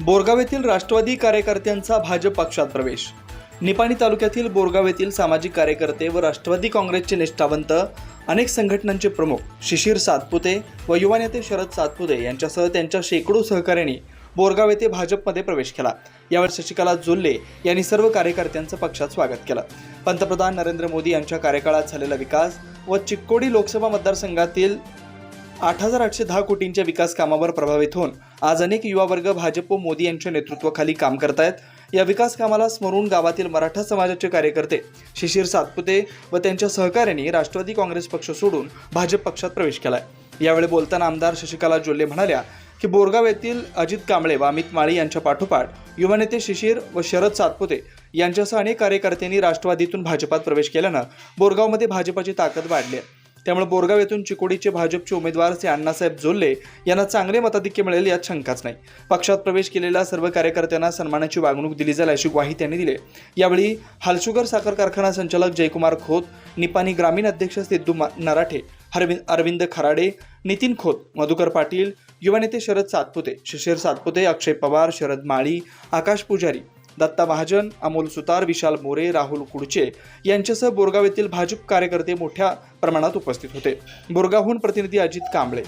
बोरगाव येथील राष्ट्रवादी कार्यकर्त्यांचा भाजप पक्षात प्रवेश. निपाणी तालुक्यातील बोरगाव येथील सामाजिक कार्यकर्ते व राष्ट्रवादी काँग्रेसचे निष्ठावंत अनेक संघटनांचे प्रमुख शिशिर सातपुते व युवा नेते शरद सातपुते यांच्यासह त्यांच्या शेकडो सहकाऱ्यांनी बोरगाव येथे भाजपमध्ये प्रवेश केला. यावर शशिकला जोल्ले यांनी सर्व कार्यकर्त्यांचं पक्षात स्वागत केलं. पंतप्रधान नरेंद्र मोदी यांच्या कार्यकाळात झालेला विकास व चिक्कोडी लोकसभा मतदारसंघातील आठ हजार आठशे दहा कोटींच्या विकास कामावर प्रभावित होऊन आज अनेक युवा वर्ग भाजप व मोदी यांच्या नेतृत्वाखाली काम करतायत. या विकास कामाला स्मरून गावातील मराठा समाजाचे कार्यकर्ते शिशिर सातपुते व त्यांच्या सहकाऱ्यांनी राष्ट्रवादी काँग्रेस पक्ष सोडून भाजप पक्षात प्रवेश केलाय. यावेळी बोलताना आमदार शशिकला जोल्ले म्हणाल्या की बोरगाव येथील अजित कांबळे व अमित माळी यांच्या पाठोपाठ युवा नेते शिशिर व शरद सातपुते यांच्यासह अनेक कार्यकर्त्यांनी राष्ट्रवादीतून भाजपात प्रवेश केल्यानं बोरगावमध्ये भाजपाची ताकद वाढली आहे. त्यामुळे बोरगाव येथून चिकोडीचे भाजपचे उमेदवार श्री अण्णासाहेब जोल्ले यांना चांगले मताधिक्य मिळेल यात शंकाच नाही. पक्षात प्रवेश केलेल्या सर्व कार्यकर्त्यांना सन्मानाची वागणूक दिली जाईल अशी ग्वाही त्यांनी दिली यावेळी हालशुगर साखर कारखाना संचालक जयकुमार खोत निपाणी ग्रामीण अध्यक्ष सिद्धू मा- नराठे हरविंद अरविंद खराडे नितीन खोत मधुकर पाटील युवा नेते शरद सातपुते शिशिर सातपुते अक्षय पवार शरद माळी आकाश पुजारी दत्ता महाजन अमोल सुतार विशाल मोरे राहुल कुडचे यांच्यासह बोरगाव येथील भाजप कार्यकर्ते मोठ्या प्रमाणात उपस्थित होते. बोरगावहून प्रतिनिधी अजित कांबळे.